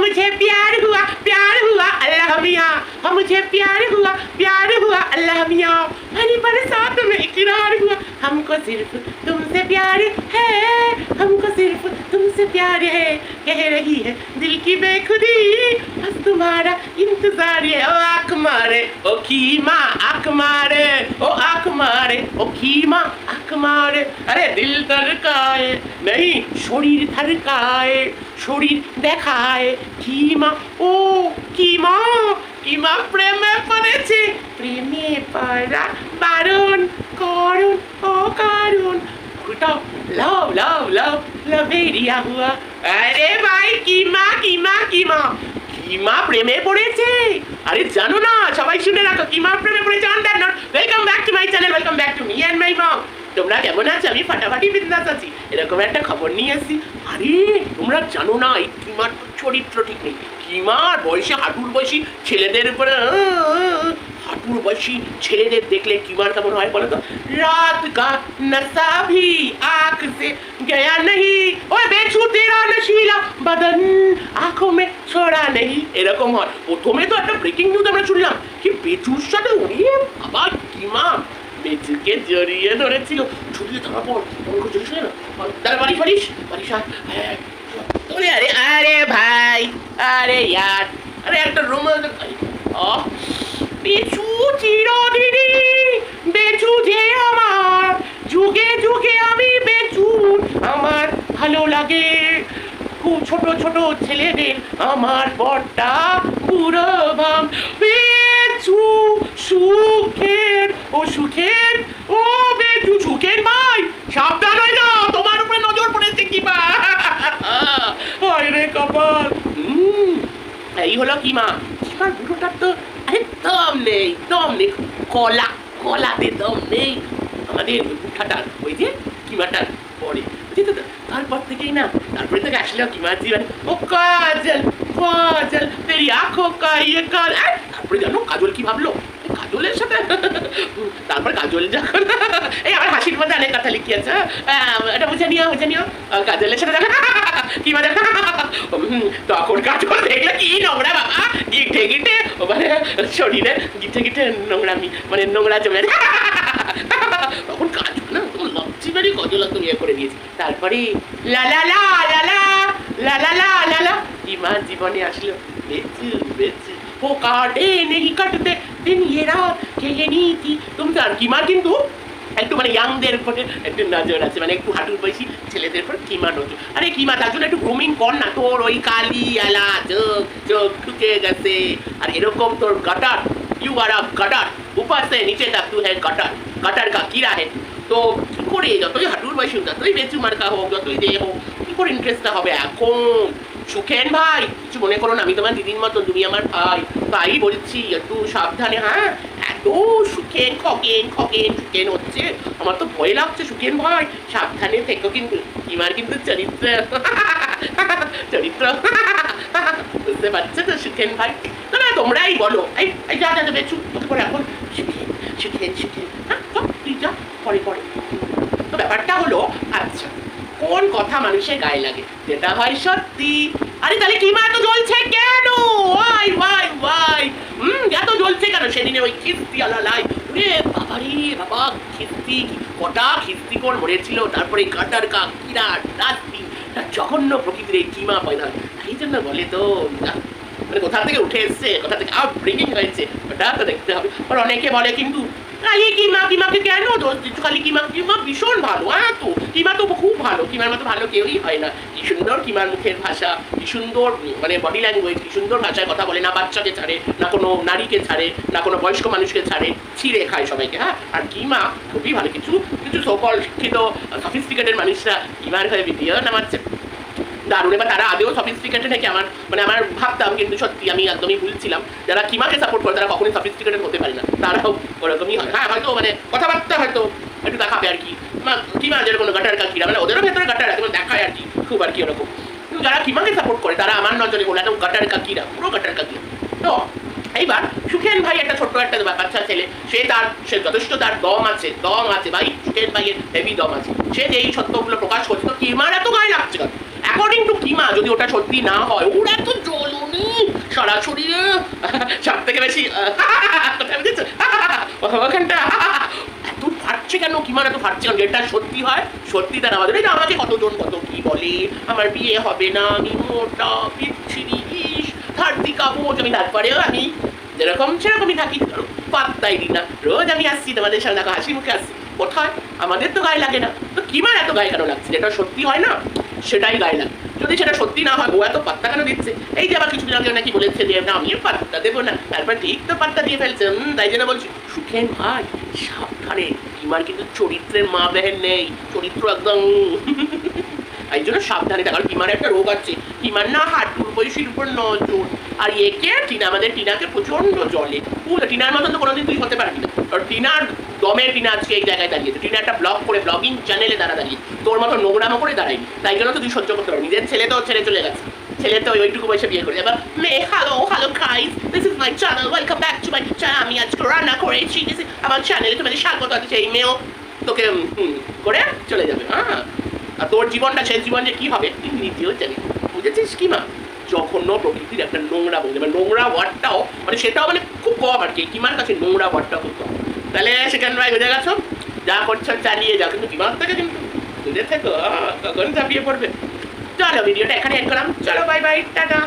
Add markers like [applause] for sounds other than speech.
मुझे प्यार हुआ प्यार हुआ, अल्लाह मियाँ। हम मुझे प्यार हुआ प्यार हुआ, अल्लाह मियाँ। हनी बरसात में इकरार हुआ। हमको सिर्फ़ तुमसे प्यार है हमको कह रही है दिल की बेखुदी बस तुम्हारा इंतजार है ओ आँख मारे ओ कीमा आँख मारे ओ आँख मारे ओ कीमा आँख मारे अरे दिल धड़काए नहीं শরীর থারকায় শরীর দেখায় কিমা ও কিমা কিমা প্রেমে পড়েছে প্রেমে পড়া বারণ করুন ও কারণ খুটা লাভ লাভ লাভ লাভেরিয়া হুয়া। আরে ভাই, কিমা কিমা কিমা। কিমা প্রেমে পড়েছে। আরে জানো না, সবাই শুনে রাখো, কিমা প্রেমে পড়েছে আন্ডার not welcome back to my channel welcome back to me and my mom তোমরা কেমন আছো? আমি ফাটাফাটি বিন্দাস আছি। এরকম একটা খবর নিয়ে এসেছি। আরে, তোমরা জানো না, এই কিমার চরিত্র ঠিক নেই। কিমার বয়সে হাঁটুর বয়সী ছেলেদের উপরে বুড়ো বয়সী ছেলেদের দেখলে কি কিবার কেমন হয় বলো তো? রাত গা নশা ভি, আঁখ সে গয়া নেই ওই বেছু তেরা নশিলা, বদন আঁখো মে ছড়া নেই এরকম হয়। প্রথমে তো একটা ব্রেকিং নিউজ আমরা শুনলাম কি বেচুর সাথে উড়িয়ে বাবা কিমা বেচুকে জড়িয়ে ধরেছিল। ছুটিয়ে ধরা পর অঙ্ক চলিস না? তার বাড়ি ফারিস? বাড়ি আরে আরে ভাই, আরে, ইয়ার। আরে, একটা রুম আহ বেচু চিরদিনই বেচু যে আমার। যুগে যুগে আমি বেচু, আমার ভালো লাগে। খুব ছোট ছোট ছেলেদের আমার বরটা পুরো ভাম বেচু সুখের, ও সুখের, ও বেচু সুখের ভাই। সাবধান হয়ে যাও, তোমার উপরে নজর পড়েছে কি বা হায় রে কপাল। এই হলো কি মা? কিমার বুড়োটার তো আরে দম নেই দম নেই। কলা, কলাতে দম আমাদের উঠাটার ওই যে কিমাটার পরে বুঝলি তো? তারপর থেকেই না, তারপরে থেকে আসলেও কিমা জীবন। ও কাজল কাজল, তেরি আঁখো কা ইয়ে তারপরে জানো, কাজল কি ভাবলো? কাজলের সাথে। তারপর কাজল যখন, এই আমার হাসির মধ্যে অনেক কথা লিখিয়েছে। এটা বুঝে নিও বুঝে নিও। কাজলের সাথে কি মানে? তখন দেখলে কি নোংরা বাবা? মানে শরীরে মানে নোংরা জমে তখন কাজ না বাড়ি ইয়ে করে দিয়েছি তারপরে লালা লালা লা জীবনে আসলো? বেচু বেচু, ও কাটে, নেই কাটতে, দিন ইয়ে খেয়ে নিয়েছি তুমি আর কিমা কিন্তু? একটু মানে ইয়াংদের উপরে একটু নজর আছে মানে একটু হাঁটুর বয়সী ছেলেদের উপর কিমা নজর। আরে কিমা, তার জন্য একটু গ্রুমিং কর না, তোর ওই কালি আলা চোখ চোখ ঢুকে গেছে। আর এরকম তোর গাটার ইউ আর আ গাটার উপর সে নিচে তু হ্যাঁ গাটার গাটার কা কিরা है তো কি করে? যতই হাঁটুর বয়সী হোক, যতই বেচু মার্কা হোক, যতই দে হোক, কি করে ইন্টারেস্টটা হবে এখন? সুখেন ভাই, কিছু মনে করো না, আমি তোমার দিদির মতো তুমি আমার ভাই। তাই বলছি, একটু সাবধানে হ্যাঁ? এত সুখেন খকেন খকেন সুখেন হচ্ছে আমার তো ভয় লাগছে সুখেন ভাই সাবধানে থেকো কিন্তু ইমার কিন্তু চরিত্র। চরিত্র। বুঝতে পারছ তো সুখেন ভাই? না না তোমরাই বলো। এই যা যা যা, বেচু, তোকে এখন সুখেন সুখেন সুখেন হ্যাঁ তুই যা, পরে পরে। তো ব্যাপারটা হলো আচ্ছা কোন কথা মানুষের গায়ে লাগে? যেটা হয় সত্যি। আরে তাহলে কিমা এত জ্বলছে? কেন? Y Y Y. হুম, এত জ্বলছে কেন? সেদিনে ওই খিস্তি আলালাই। রে বাবা রে বাবা, খিস্তি কটা খিস্তি কোন মরেছিল, তারপরে কাটার কা কিরা তার জঘন্য প্রকৃতির এই কিমা পয়দা। এই জন্য বলে তো মানে কোথা থেকে উঠে এসছে? কোথা থেকে আপ ব্রিঙ্গিং হয়েছে? ওটা তো দেখতে হবে। আর অনেকে বলে কিন্তু কালি কিমা, কিমাকে কেন দোষ দিচ্ছ? কালি কিমা কিমা ভীষণ ভালো। হ্যাঁ তো, কিমা তো খুব ভালো। কিমার মতো ভালো কেউই হয় না। কি সুন্দর কিমার মুখের ভাষা, কি সুন্দর মানে বডি ল্যাঙ্গুয়েজ কি সুন্দর ভাষায় কথা বলে, না বাচ্চাকে ছাড়ে, না কোনো নারীকে ছাড়ে, না কোনো বয়স্ক মানুষকে ছাড়ে, ছিঁড়ে খায় সবাইকে হ্যাঁ? আর কিমা খুবই ভালো। কিছু কিছু সকল শিক্ষিত সফিস্টিকেটেড মানুষরা কিমার হয়ে ভিডিও নামাচ্ছে দারুণ এবার তারা আদেও সফিস্টিকেটেড নাকি আমার মানে আমার ভাবতাম, কিন্তু সত্যি আমি একদমই ভুলছিলাম যারা কিমাকে সাপোর্ট করে, তারা কখনোই সফিস্টিকেটেড হতে পারে না। তারাও ওরকমই হয়। হ্যাঁ হয়তো মানে কথাবার্তা হয়তো একটু দেখাবে আর কি। কিমা যেরকম গাটার কাকিরা মানে ওদেরও ভেতরে গাটার আছে মানে দেখায় আর কি, খুব আর কি ওরকম। কিন্তু যারা কিমাকে সাপোর্ট করে, তারা আমার নজরে বলে একদম গাটার কাকিরা পুরো গাটার কাকিরা তো, এইবার সুখেন ভাই একটা ছোট্ট একটা বাচ্চা ছেলে, সে তার, সে যথেষ্ট তার দম আছে দম আছে, ভাই সুখেন ভাইয়ের হেভি দম আছে। সে যে এই সত্যগুলো প্রকাশ করছে, তো কিমার এত গায়ে লাগছে কেন? অ্যাকর্ডিং টু কিমা যদি ওটা সত্যি না হয়, ওর এত জ্বলে সারা শরীরে। সব থেকে বেশি ওখানটা। এত ফাটছে কেন কি মানে এত ফাটছে কেন? যেটা সত্যি হয়, সত্যি তার আমাদের। যে আমাকে কতজন কত কি বলে? আমার বিয়ে হবে না, আমি মোটা ইস কাবোজ আমি তারপরেও আমি যেরকম সেরকমই থাকি। পাত্তাই দিই না। রোজ আমি আসছি তোমাদের সামনে হাসি মুখে আসছি। কোথায়? আমাদের তো গায়ে লাগে না। তো কি মানে এত গায়ে কেন লাগছে? যেটা সত্যি হয় না সেটাই গায়ে যদি সেটা সত্যি না হয় ও এত পাত্তা কেন দিচ্ছে? এই যে আবার কিছুদিন আগে নাকি বলেছে যে, না আমিও পাত্তা দেবো না। তারপর ঠিক তো পাত্তা দিয়ে ফেলছে। তাই জন্য বলছি সুখেন ভাই, সাবধানে। ইমার কিন্তু চরিত্রের মা বেহেন নেই। চরিত্র একদম [laughs] এই জন্য সাবধানে থাকার টিমার একটা রোগ আছে। টিমার না হাঁটুর বয়সীর উপর নজর। আর একে টিনা, আমাদের টিনাকে প্রচণ্ড জলে। টিনার মতন তো কোনোদিন তুই হতে পারবি না। টিনার দমে টিনা আজকে এই জায়গায় দাঁড়িয়েছে। টিনা একটা ব্লগ করে ব্লগিং চ্যানেলে দাঁড়া দাঁড়িয়ে। তোর মতো করে দাঁড়ায়নি। তাই জন্য তো তুই সহ্য করতে পারবি। নিজের ছেলে তো ছেড়ে চলে গেছে। ছেলে তো ওইটুকু বয়সে বিয়ে করে এবার, মে hello hello guys this is my channel welcome back to my channel আমি আজকে রান্না করেছি। Is আমার চ্যানেলে তোমাদের স্বাগত আছে এই মেয়েও তোকে করে চলে যাবে। হ্যাঁ। আর তোর জীবনটা শেষ জীবন যে কি হবে? তুই নিজেও জানি। বুঝেছিস কি মা? জঘন্য প্রকৃতির একটা নোংরা বলতে মানে নোংরা ওয়ার্ডটাও মানে সেটাও মানে খুব কম আর কি। কিমার কাছে নোংরা ওয়ার্ডটা খুব কম? তাহলে সেখানে ভাই বোঝা গেছো যা করছ চালিয়ে যাও। কিন্তু কিমার থেকে কিন্তু বুঝে থেকো তখন ঝাঁপিয়ে পড়বে। চলো, ভিডিওটা এখানে এড করলাম চলো বাই বাই টাটা।